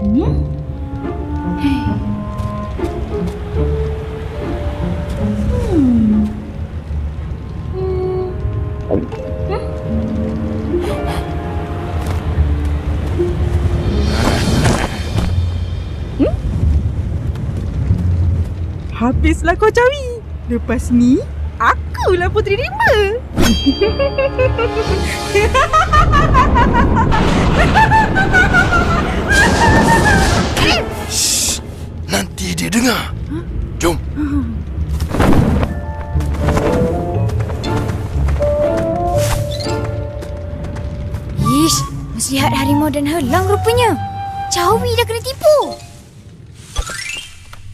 Hei. Hmm. Hmm. Hmm? Habislah kau cari. Lepas ni, akulah Puteri Rimba. Shh, nanti dia dengar. Jom. Ish, muslihat harimau dan helang rupanya. Cawi dah kena tipu.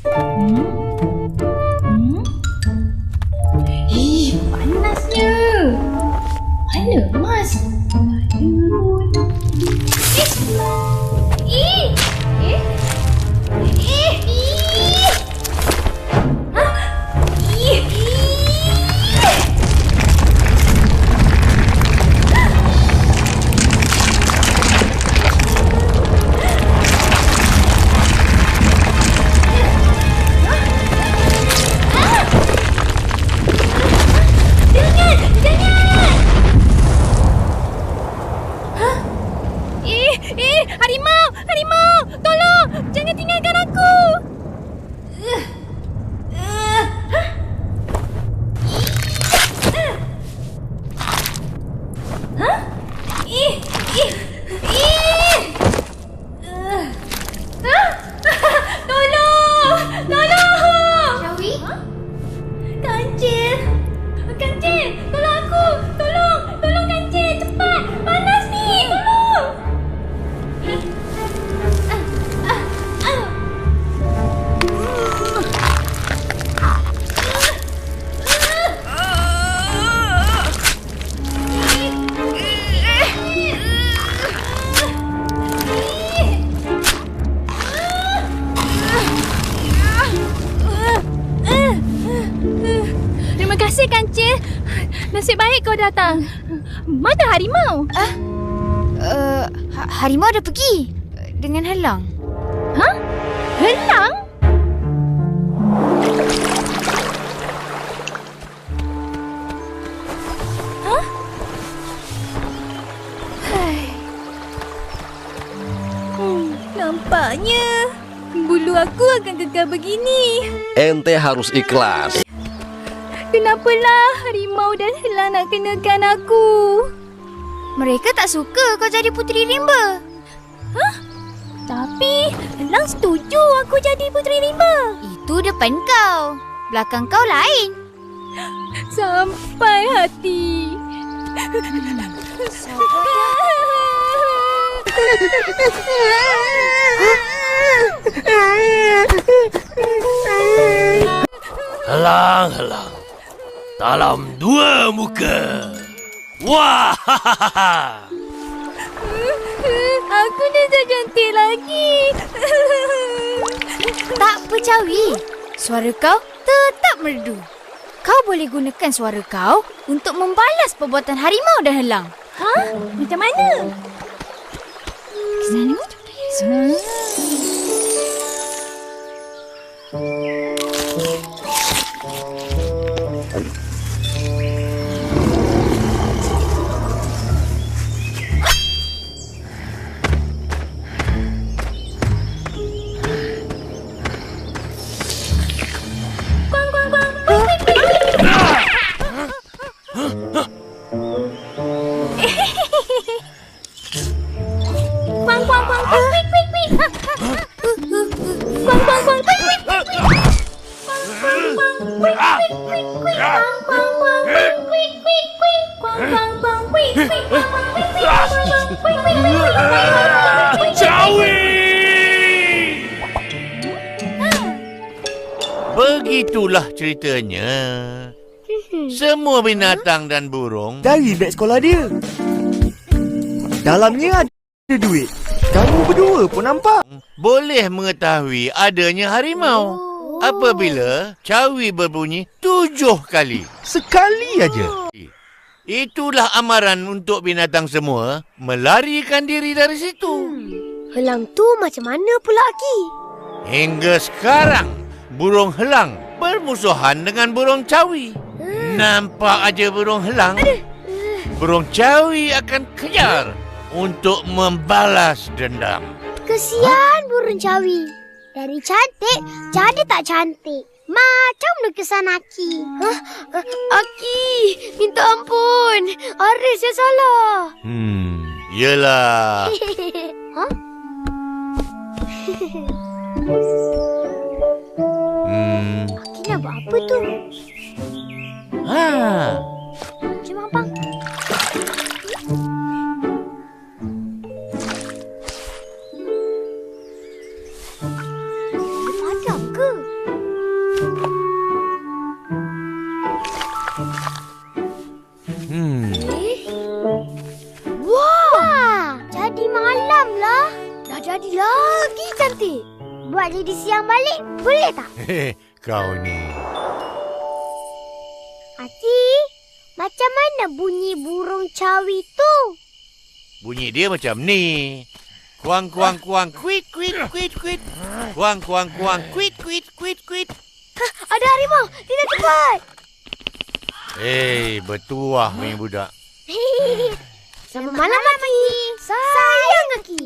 Hmm? Hmm? Eh, harimau! Harimau! Tolong! Jangan tinggalkan aku! Uh, uh? Ih, ih, ih! Kasih Kancil. Nasib baik kau datang. Mana harimau? Ah, uh, harimau dah pergi dengan helang. Hah? Helang? Hah? Hai. Hmm, nampaknya bulu aku akan kekal begini. Ente harus ikhlas. Kenapalah harimau dan helang nak kenakan aku? Mereka tak suka kau jadi puteri rimba. Hah? Tapi helang setuju aku jadi puteri rimba. Itu depan kau. Belakang kau lain. Sampai hati. Helang, helang. Dalam dua muka. Wah! Aku dah tak cantik lagi. tak percawi. Suara kau tetap merdu. Kau boleh gunakan suara kau untuk membalas perbuatan harimau dan helang. Ha? Macam mana? Ke sana. Kuang, Begitulah ceritanya. Semua binatang dan burung Dari beg sekolah dia. Dalamnya ada duit. Kamu berdua pun nampak. boleh mengetahui adanya harimau apabila cawi berbunyi tujuh kali. Sekali aja. Itulah amaran untuk binatang semua melarikan diri dari situ. Helang tu macam mana pula Aki? Hingga sekarang, burung helang bermusuhan dengan burung cawi. Nampak aja burung helang, burung cawi akan kejar untuk membalas dendam. Kesian burung cawi. Dari cantik jadi tak cantik. Macam lukisan Aki. Hah? Aki, minta ampun. Aris yang salah. Hmm, yelah. Hah? Hmm, Aki nak buat apa tu? ha. Lagi cantik. Buat jadi siang balik, boleh tak? Kau ni. Ati, macam mana bunyi burung cawi tu? Bunyi dia macam ni. Kuang kuang kuang kuit kuit kuit kuit. Kuang kuang kuang kuit kuit kuit kuit. Hah, ada harimau. Tidak cepat. Eh, bertuah punya budak. Selamat malam, Aki. Sayang, Aki.